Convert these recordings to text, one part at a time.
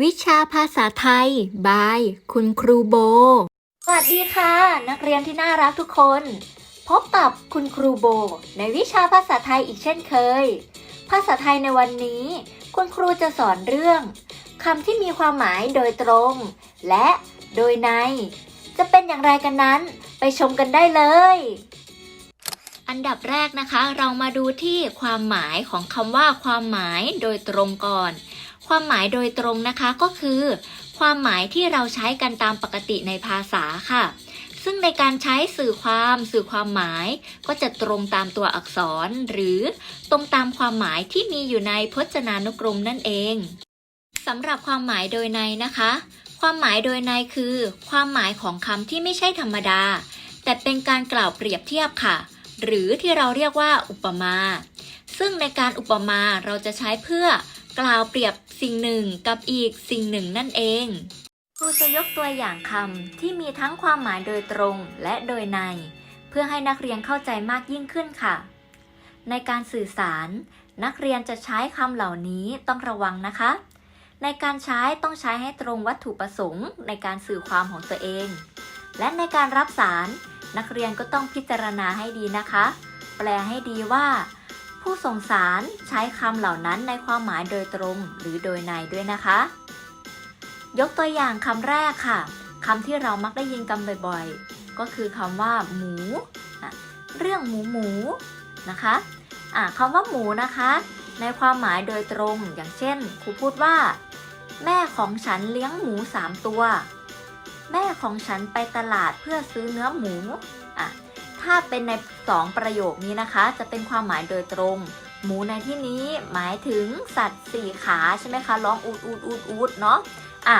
วิชาภาษาไทย บาย คุณครูโบ สวัสดีค่ะ นักเรียนที่น่ารักทุกคน พบกับคุณครูโบ ในวิชาภาษาไทยอีกเช่นเคย ภาษาไทยในวันนี้ คุณครูจะสอนเรื่องคำที่มีความหมายโดยตรง และโดยใน จะเป็นอย่างไรกันนั้น ไปชมกันได้เลย อันดับแรกนะคะ เรามาดูที่ความหมายของคำว่าความหมายโดยตรงก่อน ความหมายโดยตรงนะคะก็คือ ความหมายที่เราใช้กันตามปกติในภาษาค่ะ ซึ่งในการใช้สื่อความสื่อความหมาย ก็จะตรงตามตัวอักษร หรือตรงตามความหมายที่มีอยู่ในพจนานุกรมนั่นเองสำหรับความหมายโดยในนะคะ ความหมายโดยในคือ ความหมายของคำที่ไม่ใช่ธรรมดา แต่เป็นการกล่าวเปรียบเทียบค่ะ หรือที่เราเรียกว่าอุปมา ซึ่งในการอุปมาเราจะใช้เพื่อกล่าวเปรียบ สิ่งหนึ่งกับอีกสิ่งหนึ่งนั่นเองครูจะยกตัวอย่างคำที่มีทั้งความหมายโดยตรงและโดยใน เพื่อให้นักเรียนเข้าใจมากยิ่งขึ้นค่ะ ในการสื่อสาร นักเรียนจะใช้คำเหล่านี้ต้องระวังนะคะ ในการใช้ต้องใช้ให้ตรงวัตถุประสงค์ในการสื่อความของตัวเอง และในการรับสาร นักเรียนก็ต้องพิจารณาให้ดีนะคะ แปลให้ดีว่า ผู้ส่งสารใช้คำเหล่านั้นในความหมายโดยตรงหรือโดยในด้วยนะคะ ยกตัวอย่างคำแรกค่ะคำที่เรามักได้ยินกันบ่อยๆ ก็คือคำว่าหมู เรื่องหมูหมูนะคะะคำว่าหมูนะคะ ในความหมายโดยตรงอย่างเช่นครูพูดว่า แม่ของฉันเลี้ยงหมูสามตัว แม่ของฉันไปตลาดเพื่อซื้อเนื้อหมูอะ ถ้าเป็นในสองประโยคนี้นะคะ จะเป็นความหมายโดยตรง หมูในที่นี้หมายถึงสัตว์สี่ขาใช่ไหมคะร้องอูดอูดอูดอูดเนาะอะ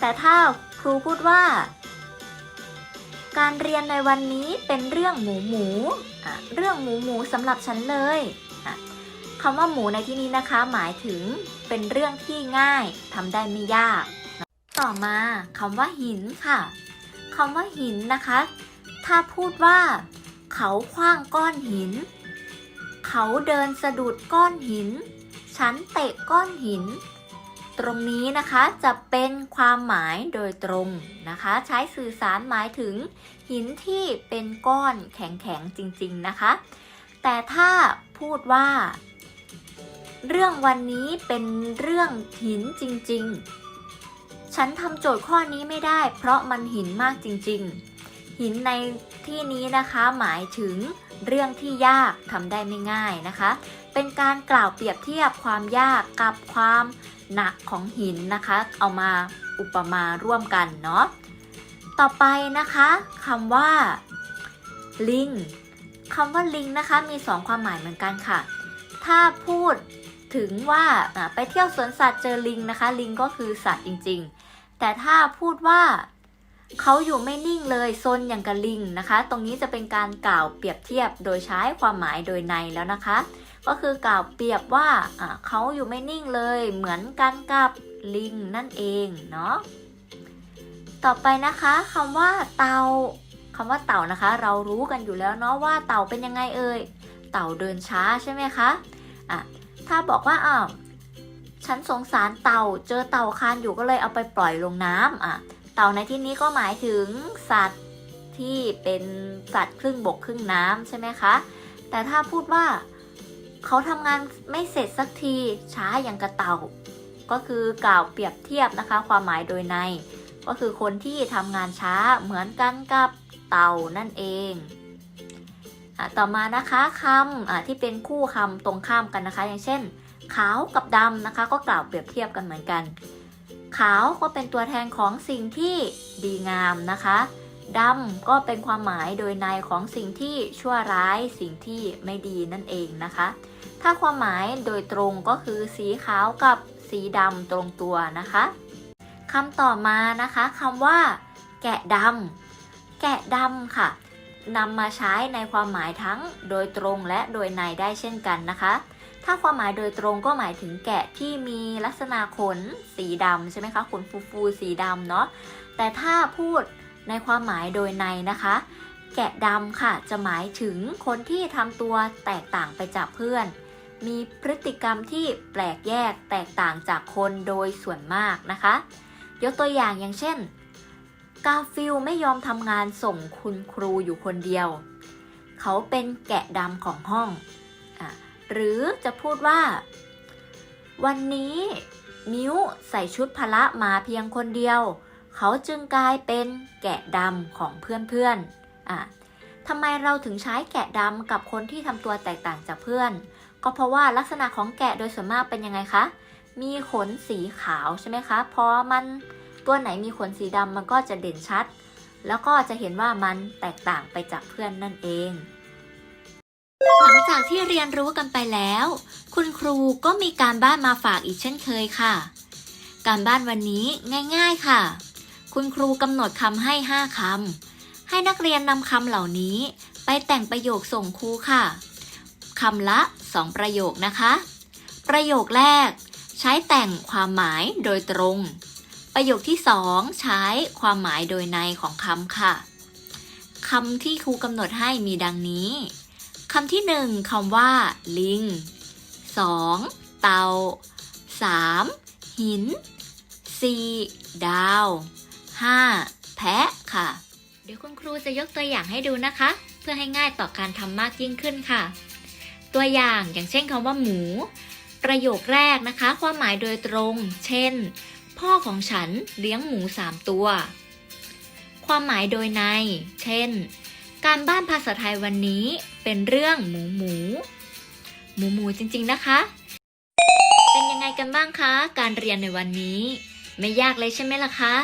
แต่ถ้าครูพูดว่า การเรียนในวันนี้เป็นเรื่องหมูหมูอะเรื่องหมูหมูสำหรับฉันเลยอะคำว่าหมูในที่นี้นะคะ หมายถึงเป็นเรื่องที่ง่ายทำได้ไม่ยาก ต่อมาคำว่าหินค่ะคำว่าหินนะคะ ถ้าพูดว่า เขาคว้างก้อนหิน เขาเดินสะดุดก้อนหิน ฉันเตะก้อนหิน ตรงนี้นะคะจะเป็นความหมายโดยตรงนะคะ ใช้สื่อสารหมายถึงหินที่เป็นก้อนแข็งๆจริงๆนะคะ แต่ถ้าพูดว่า เรื่องวันนี้เป็นเรื่องหินจริงๆ ฉันทำโจทย์ข้อนี้ไม่ได้ เพราะมันหินมากจริงๆ หินในที่นี้นะคะหมายถึงเรื่องที่ยากทำได้ไม่ง่ายนะคะ เป็นการกล่าวเปรียบเทียบความยากกับความหนักของหินนะคะ เอามาอุปมาร่วมกันเนาะต่อไปนะคะคำว่า ลิงคำว่าลิงนะคะมีสองความหมายเหมือนกันค่ะ ถ้าพูดถึงว่าไปเที่ยวสวนสัตว์เจอลิงนะคะ ลิงก็คือสัตว์จริง ๆ แต่ถ้าพูดว่า เขาอยู่ไม่นิ่งเลยซนอย่างกับลิงนะคะ ตรงนี้จะเป็นการกล่าวเปรียบเทียบโดยใช้ความหมายโดยในแล้วนะคะ ก็คือกล่าวเปรียบว่าเขาอยู่ไม่นิ่งเลย เหมือนกันกับลิงนั่นเองเนาะต่อไปนะคะคำว่าเต่าคำว่าเต่านะคะ เรารู้กันอยู่แล้วเนาะว่าเต่าเป็นยังไงเอ่ยเต่าเดินช้าใช่ไหมคะอะถ้าบอกว่าอ้าวฉันสงสารเต่า เจอเต่าคานอยู่ก็เลยเอาไปปล่อยลงน้ำอะ เต่าในที่นี้ก็หมายถึงสัตว์ที่เป็นสัตว์ครึ่งบกครึ่งน้ำใช่ไหมคะ แต่ถ้าพูดว่าเขาทำงานไม่เสร็จสักทีช้าอย่างกระเต่า ก็คือกล่าวเปรียบเทียบนะคะ ความหมายโดยใน ก็คือคนที่ทำงานช้าเหมือนกันกับเต่านั่นเองต่อมานะคะคำที่เป็นคู่คำตรงข้ามกันนะคะ อย่างเช่นขาวกับดำนะคะ ก็กล่าวเปรียบเทียบกันเหมือนกัน ขาวก็เป็นตัวแทนของสิ่งที่ดีงามนะคะดำก็เป็นความหมายโดยในของสิ่งที่ชั่วร้ายสิ่งที่ไม่ดีนั่นเองนะคะ ถ้าความหมายโดยตรงก็คือสีขาวกับสีดำตรงตัวนะคะคำต่อมานะคะคำว่า แกะดำแกะดำค่ะนำมาใช้ในความหมายทั้งโดยตรงและโดยในได้เช่นกันนะคะ ถ้าความหมายโดยตรงก็หมายถึงแกะที่มีลักษณะขนสีดำใช่ไหมคะ ขนฟูๆสีดำเนาะ แต่ถ้าพูดในความหมายโดยในนะคะ แกะดำค่ะจะหมายถึงคนที่ทำตัวแตกต่างไปจากเพื่อน มีพฤติกรรมที่แปลกแยกแตกต่างจากคนโดยส่วนมากนะคะ ยกตัวอย่างอย่างเช่น กาฟิลไม่ยอมทำงานส่งคุณครูอยู่คนเดียว เขาเป็นแกะดำของห้องอะ หรือจะพูดว่า วันนี้มิ้วใส่ชุดพละมาเพียงคนเดียว เขาจึงกลายเป็นแกะดำของเพื่อนๆอะทำไมเราถึงใช้แกะดำกับคนที่ทำตัวแตกต่างจากเพื่อน ก็เพราะว่าลักษณะของแกะโดยส่วนมากเป็นยังไงคะ มีขนสีขาวใช่ไหมคะ พอมันตัวไหนมีขนสีดำมันก็จะเด่นชัด แล้วก็จะเห็นว่ามันแตกต่างไปจากเพื่อนนั่นเอง หลังจากที่เรียนรู้กันไปแล้ว คุณครูก็มีการบ้านมาฝากอีกเช่นเคยค่ะ การบ้านวันนี้ง่ายๆค่ะ คุณครูกำหนดคำให้ 5คำให้นักเรียนนำคำเหล่านี้ ไปแต่งประโยคส่งครูค่ะคำละ 2 ประโยคนะคะ ประโยคแรก ใช้แต่งความหมายโดยตรง ประโยคที่ 2 ใช้ความหมายโดยในของคำค่ะคำที่ครูกำหนดให้มีดังนี้ คำที่หนึ่งคำว่า ลิง 2. เตา 3. หิน 4. ดาว 5. แพะค่ะ เดี๋ยวคุณครูจะยกตัวอย่างให้ดูนะคะ เพื่อให้ง่ายต่อการทำมากยิ่งขึ้นค่ะ ตัวอย่างอย่างเช่นคำว่าหมู ประโยคแรกนะคะ ความหมายโดยตรง เช่น พ่อของฉันเลี้ยงหมูสามตัว ความหมายโดยใน เช่น การบ้านภาษาไทยวันนี้เป็นเรื่องหมูหมู หมูหมูจริงๆนะคะ เป็นยังไงกันบ้างคะ การเรียนในวันนี้ ไม่ยากเลยใช่ไหมล่ะคะ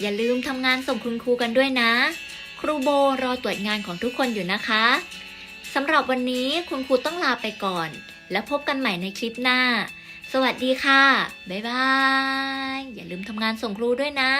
อย่าลืมทำงานส่งคุณครูกันด้วยนะ ครูโบรอตรวจงานของทุกคนอยู่นะคะสำหรับวันนี้คุณครูต้องลาไปก่อน แล้วพบกันใหม่ในคลิปหน้า สวัสดีค่ะ บ๊ายบาย อย่าลืมทำงานส่งครูด้วยนะ